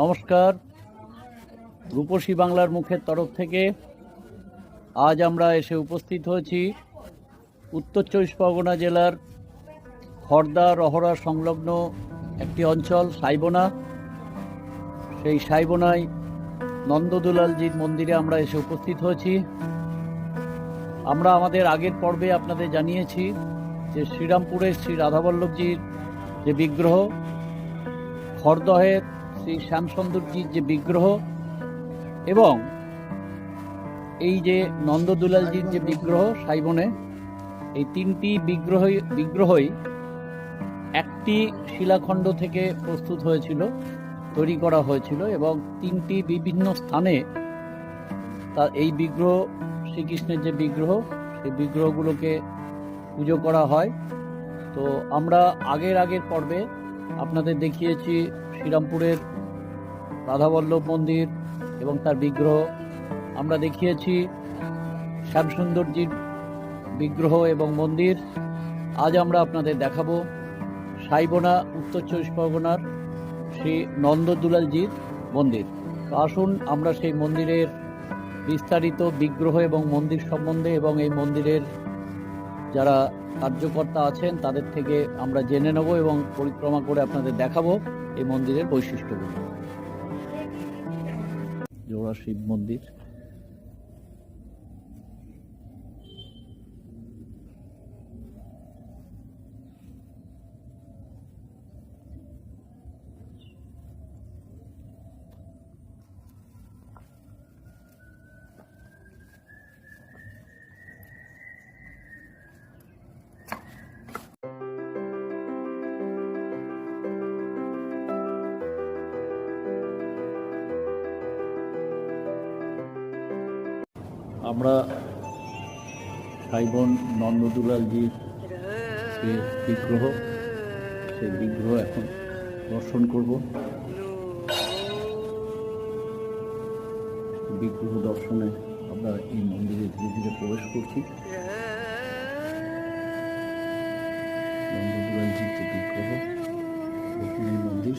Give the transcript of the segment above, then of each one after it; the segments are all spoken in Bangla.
নমস্কার। রূপসী বাংলার মুখের তরফ থেকে আজ আমরা এসে উপস্থিত হয়েছি উত্তর চব্বিশ পরগনা জেলার খড়দা রহরা সংলগ্ন একটি অঞ্চল, সাইবোনা। সেই সাইবোনায় নন্দদুলালজির মন্দিরে আমরা এসে উপস্থিত হয়েছি। আমরা আমাদের আগের পর্বে আপনাদের জানিয়েছি যে শ্রীরামপুরের শ্রী রাধাবল্লভজির যে বিগ্রহ খড়দহের শ্রী শ্যামসুন্দরজির যে বিগ্রহ এবং এই যে নন্দদুলালজির যে বিগ্রহ সাইবনে, এই তিনটি বিগ্রহ বিগ্রহই একটি শিলাখণ্ড থেকে প্রস্তুত হয়েছিল, তৈরি করা হয়েছিল এবং তিনটি বিভিন্ন স্থানে তার এই বিগ্রহ, শ্রীকৃষ্ণের যে বিগ্রহ, সেই বিগ্রহগুলোকে পুজো করা হয়। তো আমরা আগের আগের পর্বে আপনাদের দেখিয়েছি শ্রীরামপুরের রাধাবল্লভ মন্দির এবং তার বিগ্রহ। আমরা দেখিয়েছি শ্যামসুন্দরজির বিগ্রহ এবং মন্দির। আজ আমরা আপনাদের দেখাবো সাইবোনা উত্তর চব্বিশ পরগনার শ্রী নন্দদুলালজির মন্দির। তো আসুন আমরা সেই মন্দিরের বিস্তারিত বিগ্রহ এবং মন্দির সম্বন্ধে এবং এই মন্দিরের যারা কার্যকর্তা আছেন তাদের থেকে আমরা জেনে নেব এবং পরিক্রমা করে আপনাদের দেখাবো এই মন্দিরের বৈশিষ্ট্যগুলো। জোড়া শিব মন্দির। আমরা সাইবন নন্দদুলালজির যে বিগ্রহ সেই বিগ্রহ এখন দর্শন করব। বিগ্রহ দর্শনে আমরা এই মন্দিরে ধীরে ধীরে প্রবেশ করছি। নন্দদুলালজির যে বিগ্রহ মন্দির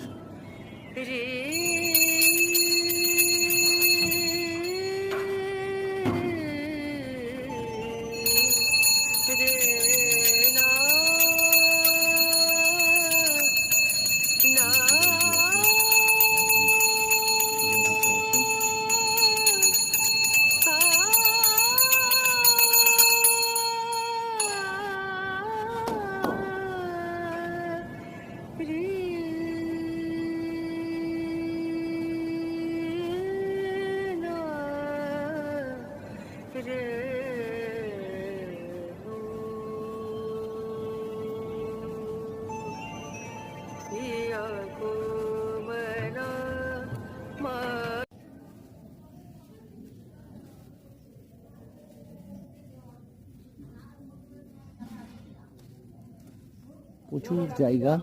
প্রচুর জায়গা।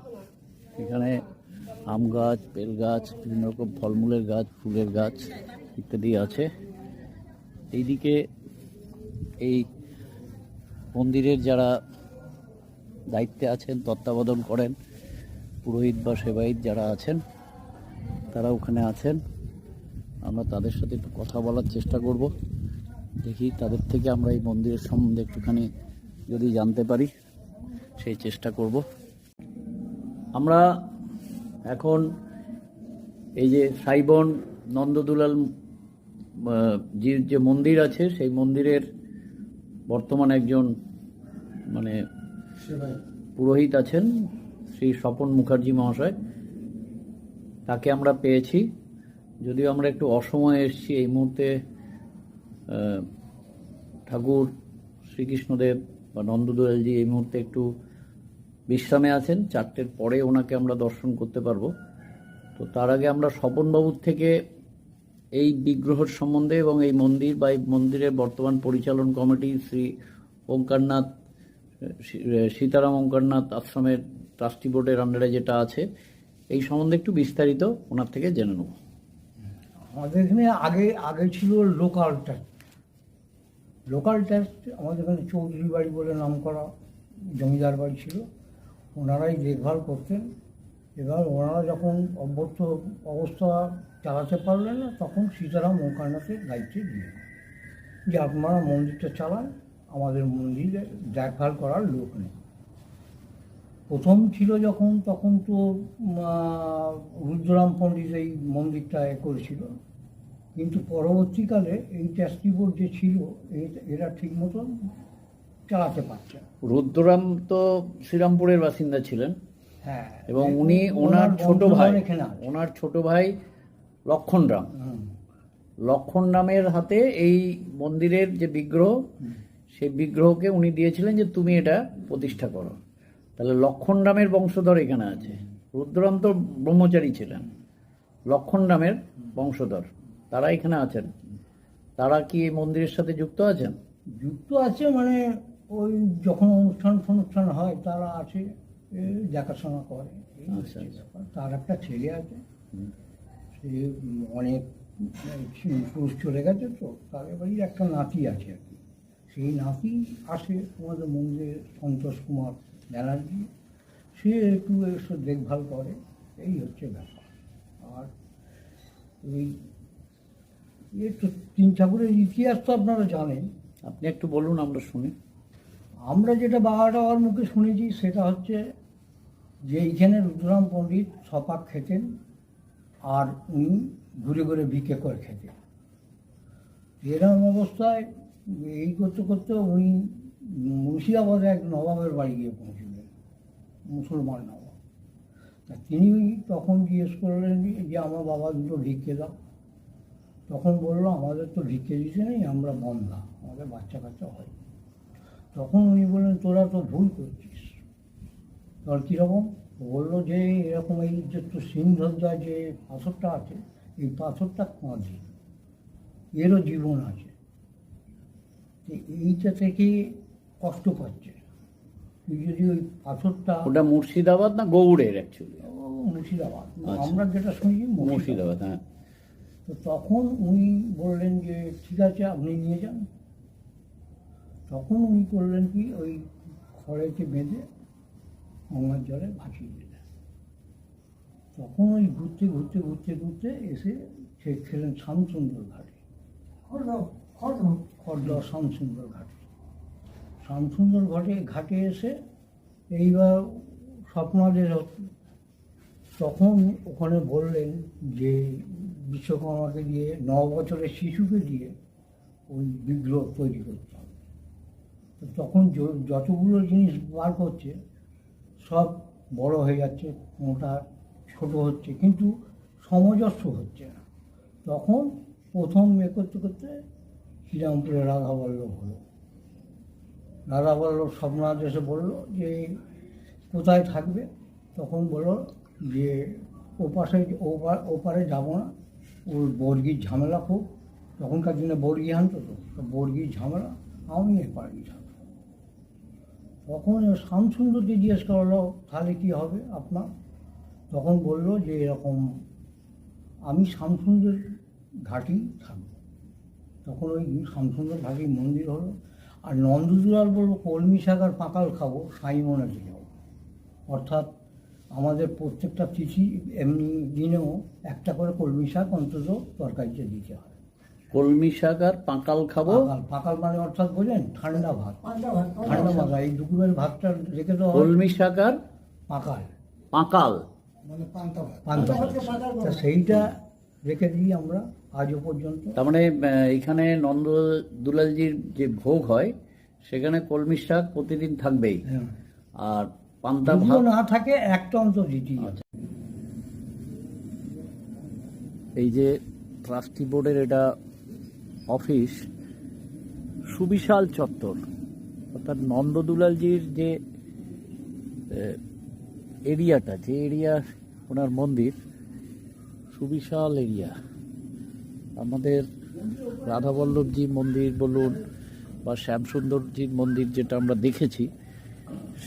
এখানে আম গাছ, বেল গাছ, বিভিন্ন রকম ফলমূলের গাছ, ফুলের গাছ ইত্যাদি আছে। এইদিকে এই মন্দিরের যারা দায়িত্বে আছেন, তত্ত্বাবধান করেন, পুরোহিত বা সেবায়িত যারা আছেন, তারা ওখানে আছেন। আমরা তাদের সাথে একটু কথা বলার চেষ্টা করব। দেখি তাদের থেকে আমরা এই মন্দিরের সম্বন্ধে একটুখানি যদি জানতে পারি, সেই চেষ্টা করব। আমরা এখন এই যে সাইবন নন্দদুলাল জির যে মন্দির আছে সেই মন্দিরের বর্তমান একজন মানে পুরোহিত আছেন শ্রী স্বপন মুখার্জি মহাশয়। তাকে আমরা পেয়েছি। যদিও আমরা একটু অসময়ে এসেছি এই মুহূর্তে ঠাকুর শ্রীকৃষ্ণদেব বা নন্দদুলালজি এই মুহূর্তে একটু বিশ্রামে আছেন, চারটের পরে ওনাকে আমরা দর্শন করতে পারব। তো তার আগে আমরা স্বপনবাবুর থেকে এই বিগ্রহের সম্বন্ধে এবং এই মন্দির বা এই মন্দিরের বর্তমান পরিচালন কমিটি শ্রী ওঙ্কারনাথ সীতারাম ওঙ্কারনাথ আশ্রমের ট্রাস্টি বোর্ডের আন্ডারে যেটা আছে, এই সম্বন্ধে একটু বিস্তারিত ওনার থেকে জেনে নেব। আমাদের এখানে আগে আগে ছিল লোকাল ট্যাক্স লোকাল ট্যাক্স আমাদের এখানে চৌধুরী বাড়ি বলে নাম করা জমিদার বাড়ি ছিল। ওনারাই দেখভাল করতেন। এবার ওনারা যখন অভ্যর্থ অবস্থা চালাতে পারলেন না, তখন সীতারাম ওখানাতে দায়িত্বে দিয়ে যে আপনারা মন্দিরটা চালান, আমাদের মন্দিরে দেখভাল করার লোক নেই। প্রথম ছিল যখন, তখন তো রুদ্ররাম পণ্ডিত এই মন্দিরটা এ করেছিল। কিন্তু পরবর্তীকালে এই ট্যাস্টি বোর্ড যে ছিল এরা ঠিক মতন চালাতে পারছে। রুদ্ররাম তো শ্রীরামপুরের বাসিন্দা ছিলেন। হ্যাঁ এবং উনি ওনার ছোট ভাই ওনার ছোট ভাই লক্ষণরাম। হুম, লক্ষণ রামের হাতে এই মন্দিরের যে বিগ্রহ সেই বিগ্রহকে উনি দিয়েছিলেন যে তুমি এটা প্রতিষ্ঠা করো। তাহলে লক্ষণ রামের বংশধর এখানে আছে। রুদ্ররাম তো ব্রহ্মচারী ছিলেন। লক্ষণ রামের বংশধর তারা এখানে আছেন। তারা কি এই মন্দিরের সাথে যুক্ত আছেন? যুক্ত আছে মানে ওই যখন অনুষ্ঠান ফনুষ্ঠান হয় তারা আছে এ, দেখাশোনা করে। এই আচ্ছা, আচ্ছা। ব্যাপার। তার একটা ছেলে আছে। সে অনেক পুরুষ চলে গেছে তো তার এবারই একটা নাতি আছে আর কি। সেই নাতি আসে আমাদের মন্দিরে সন্তোষ কুমার ব্যানার্জি। সে একটু এসব দেখভাল করে। এই হচ্ছে ব্যাপার। আর এই তো তিন ঠাকুরের ইতিহাস তো আপনারা জানেন। আপনি একটু বলুন আমরা শুনি। আমরা যেটা বাবা টাবার মুখে শুনেছি, সেটা হচ্ছে যে এইখানে রুদ্রাম পণ্ডিত সপাক খেতেন আর উনি ঘুরে ঘুরে ভিক্ষে করে খেতেন। এরকম অবস্থায় এই করতে করতে উনি মুর্শিদাবাদে এক নবাবের বাড়ি গিয়ে পৌঁছলেন, মুসলমান নবাব। তা তিনি তখন জিজ্ঞেস করলেন যে, আমার বাবা দুটো ভিক্ষে দাও। তখন বলল, আমাদের তো ভিক্ষে দিতে নেই, আমরা বন্ধা, আমাদের বাচ্চা কাচ্চা হয় তখন উনি বললেন তোরা তো ভুল করছিস। তোর কীরকম? বলল যে এরকম এই যে তো সিংহদ্রা যে পাথরটা আছে এই পাথরটা কাঁধে এরও জীবন আছে। এইটা থেকে কষ্ট পাচ্ছে। তুই যদি ওই পাথরটা ওটা মুর্শিদাবাদ না গৌড়ের অ্যাকচুয়ালি মুর্শিদাবাদ। আচ্ছা। আমরা যেটা শুনছি মুর্শিদাবাদ। মুর্শিদাবাদ হ্যাঁ। তো তখন উনি বললেন যে ঠিক আছে আপনি নিয়ে যান। তখন উনি করলেন কি ওই খড়েতে বেঁধে গঙ্গার জলে ভাসিয়ে দিলেন। তখন ওই ঘুরতে ঘুরতে ঘুরতে ঘুরতে এসে সে খেলেন শ্যামসুন্দর ঘাটে। খড়দা শ্যামসুন্দর ঘাটে। শ্যামসুন্দর ঘাটে ঘাটে এসে এইবার স্বপ্নাদের তখন ওখানে বললেন যে বিশ্বকর্মাকে দিয়ে ন বছরের শিশুকে দিয়ে ওই বিগ্রহ তৈরি করতে তখন যতগুলো জিনিস বার করছে, সব বড় হয়ে যাচ্ছে, কোনোটা ছোট হচ্ছে, কিন্তু সমজস্ব হচ্ছে না। তখন প্রথম এ করতে করতে শ্রীরামপুরে রাধা রাধাবল্লভ হলো। রাধাবল্লভ স্বপ্নাথ এসে বলল যে, কোথায় থাকবে? তখন বলল যে, ওপাশে ওপার যাব না। ওর বর্গির ঝামেলা খুব। তখনকার দিনে বর্গি আনতো তো, বর্গির ঝামেলা। আমি এপারে থাকব তখন শ্যামসুন্দরকে জিজ্ঞেস করল, তাহলে কী হবে আপনার? তখন বলল যে, এরকম আমি শ্যামসুন্দর ঘাটি থাকব। তখন ওই শ্যামসুন্দর ঘাটি মন্দির হলো। আর নন্দদুলাল বলল, কলমি শাক আর পাকাল খাব সাইমনে যাব অর্থাৎ আমাদের প্রত্যেকটা তিথি এমনি দিনেও একটা করে কলমি শাক অন্তত তরকারিতে দিতে হয়। কলমি শাক আর পাঁকাল খাব। পাকাল পাকাল মানে অর্থাৎ বোঝেন ঠান্ডা ভাত। ঠান্ডা ভাত এই দুপুরের ভাতটা রেখে দেওয়া কলমি শাক আর পাকাল। পাঁকাল। পান্তা ভাত। তা সেইটা রেখে দিই আমরা আজও পর্যন্ত। তার মানে এখানে নন্দ দুলালজির যে ভোগ হয় সেখানে কলমি শাক প্রতিদিন থাকবেই। হ্যাঁ। আর পান্তা ভাত না থাকে একটা অন্ত দিতেই। আচ্ছা। এই যে ট্রাস্টি বোর্ডের এটা অফিস, সুবিশাল চত্বর, অর্থাৎ নন্দদুলালজির যে এরিয়াটা, যে এরিয়া ওনার মন্দির, সুবিশাল এরিয়া। আমাদের রাধাবল্লভজি মন্দির বলুন বা শ্যামসুন্দরজির মন্দির যেটা আমরা দেখেছি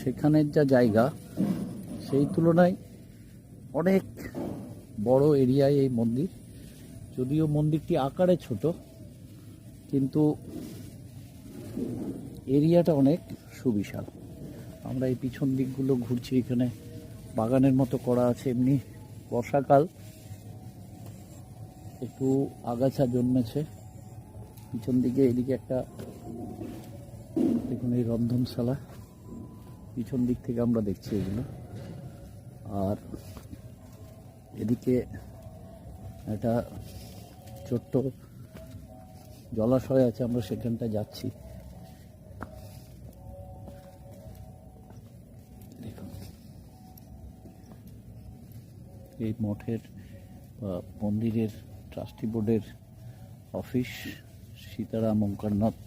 সেখানের যা জায়গা, সেই তুলনায় অনেক বড় এরিয়ায় এই মন্দির। যদিও মন্দিরটি আকারে ছোট কিন্তু এরিয়াটা অনেক সুবিশাল। আমরা এই পিছন দিকগুলো ঘুরছি, এখানে বাগানের মতো করা আছে এমনি বর্ষাকাল। একটু আগাছা জন্মেছে। পিছন দিকে এদিকে একটা দেখুন এই রন্ধনশালা। পিছন দিক থেকে আমরা দেখছি এগুলো। আর এদিকে একটা ছোট্ট জলাশয় আছে, আমরা সেখানটা যাচ্ছি। এই মঠের, বা মন্দিরের, ট্রাস্টি বোর্ডের অফিস সীতারাম ওঙ্কারনাথ।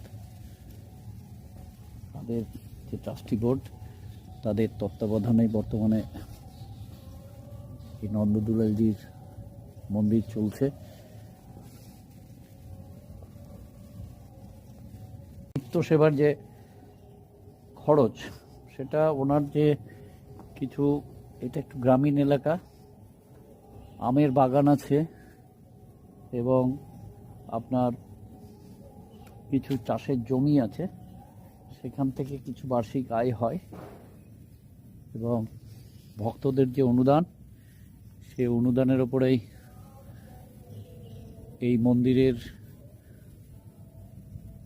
তাদের যে ট্রাস্টি বোর্ড, তাদের তত্ত্বাবধানে বর্তমানে এই নন্দদুলালজির মন্দির চলছে। নিত্য সেবার যে খরচ, সেটা ওনার যে কিছু, এটা একটু গ্রামীণ এলাকা, আমের বাগান আছে এবং আপনার কিছু চাষের জমি আছে, সেখান থেকে কিছু বার্ষিক আয় হয় এবং ভক্তদের যে অনুদান সেই অনুদানের ওপরেই এই মন্দিরের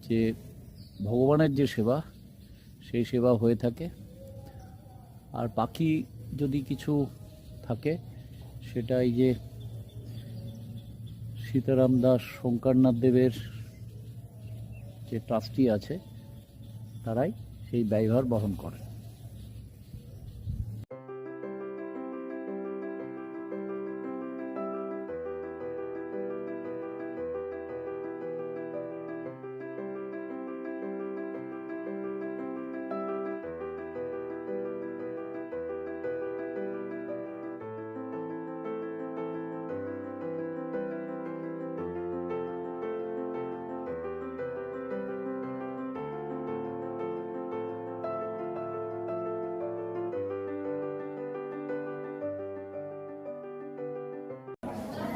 যে ভগবানের যে সেবা, সেই সেবা হয়ে থাকে। আর পাখি যদি কিছু থাকে, সেটা এই যে সীতারাম দাস, শঙ্করনাথ দেবের যে ট্রাস্টি আছে, তারাই সেই ব্যয়ভার বহন করে।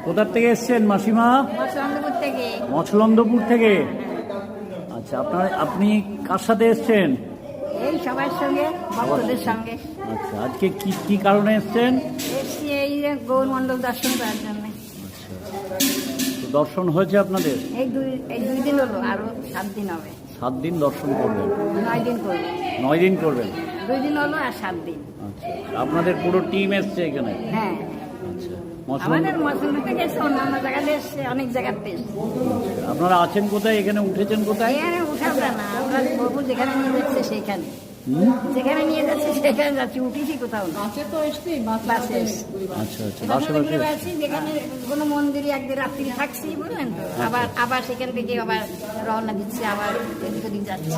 কোথার থেকে এসছেন মাসিমা? থেকে। মছলন্দপুর থেকে? আচ্ছা আপনার আপনি কার সাথে এসছেন? এই সবার সঙ্গে ভক্তদের সঙ্গে। আচ্ছা আজকে কি কি কারণে এসছেন? এসছি এই যে গৌর মণ্ডল দর্শন করার জন্য। আচ্ছা দর্শন হয়েছে আপনাদের? এই দুই এই দুই দিন হলো আরও সাত দিন হবে। সাত দিন দর্শন করবেন? নয় দিন করব। নয় দিন করবেন? দুই দিন হলো আর সাত দিন। আচ্ছা আপনাদের পুরো টিম এসছে এখানে? হ্যাঁ। আচ্ছা আমাদের মছলন্দ থেকে এসছে অন্যান্য জায়গাতে এসছে অনেক জায়গাতে এসছে আপনারা আছেন কোথায়? এখানে উঠেছেন কোথায়? এখানে উঠাও না আমরা বাবু যেখানে নিয়ে যাচ্ছে সেইখানে। যেখানে নিয়ে যাচ্ছে সেখানে যাচ্ছি উঠিছি কোথাও বাসে তো এসছি বাসে আচ্ছা আচ্ছা। যেখানে কোনো মন্দিরে একদিন রাত্রি থাকছি বুঝলেন তো? আবার আবার সেখান থেকে আবার রওনা দিচ্ছি আবার এদিক ওদিক যাচ্ছি।